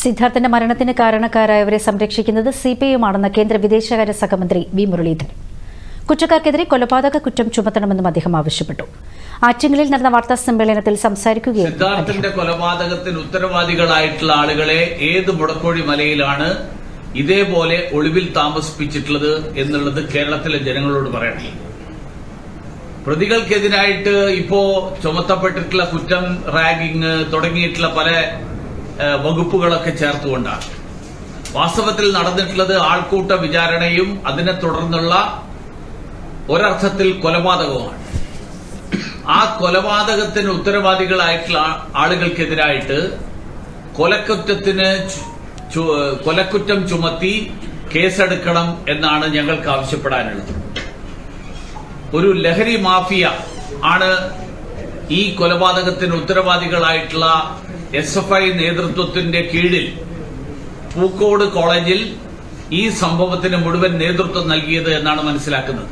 സിദ്ധാർത്ഥന്റെ മരണത്തിന് കാരണക്കാരായവരെ സംരക്ഷിക്കുന്നത് C P I ആണെന്ന് കേന്ദ്ര വിദേശകാര്യ സഹമന്ത്രി വി മുരളീധരൻ. കുറ്റക്കാർക്കെതിരെ കൊലപാതക കുറ്റം ചുമത്തണമെന്നും അദ്ദേഹം ആവശ്യപ്പെട്ടു. ആറ്റിങ്ങലിൽ നടന്ന വാർത്താ സമ്മേളനത്തിൽ സംസാരിക്കുകയും സിദ്ധാർത്ഥന്റെ കൊലപാതകത്തിന് ഉത്തരവാദികളായിട്ടുള്ള ആളുകളെ ഏത് മുടക്കോഴി മലയിലാണ് ഇതേപോലെ ഒളിവിൽ താമസിപ്പിച്ചിട്ടുള്ളത് എന്നുള്ളത് കേരളത്തിലെ ജനങ്ങളോട് പറയണം. പ്രതികൾക്കെതിരായിട്ട് ഇപ്പോ ചുമത്തപ്പെട്ടിട്ടുള്ള കുറ്റം റാഗിങ് തുടങ്ങിയിട്ടുള്ള പല വകുപ്പുകളൊക്കെ ചേർത്തുകൊണ്ടാണ്. വാസ്തവത്തിൽ നടന്നിട്ടുള്ളത് ആൾക്കൂട്ട വിചാരണയും അതിനെ തുടർന്നുള്ള ഒരർത്ഥത്തിൽ കൊലപാതകവുമാണ്. ആ കൊലപാതകത്തിന് ഉത്തരവാദികളായിട്ടുള്ള ആളുകൾക്കെതിരായിട്ട് കൊലക്കുറ്റത്തിന് കൊലക്കുറ്റം ചുമത്തി കേസെടുക്കണം എന്നാണ് ഞങ്ങൾക്ക് ആവശ്യപ്പെടാനുള്ളത്. ഒരു ലഹരി മാഫിയ ആണ് ഈ കൊലപാതകത്തിന് ഉത്തരവാദികളായിട്ടുള്ള എസ് എഫ് ഐ നേതൃത്വത്തിന്റെ കീഴിൽ പൂക്കോട് കോളേജിൽ ഈ സംഭവത്തിന് മുഴുവൻ നേതൃത്വം നൽകിയത് എന്നാണ് മനസ്സിലാക്കുന്നത്.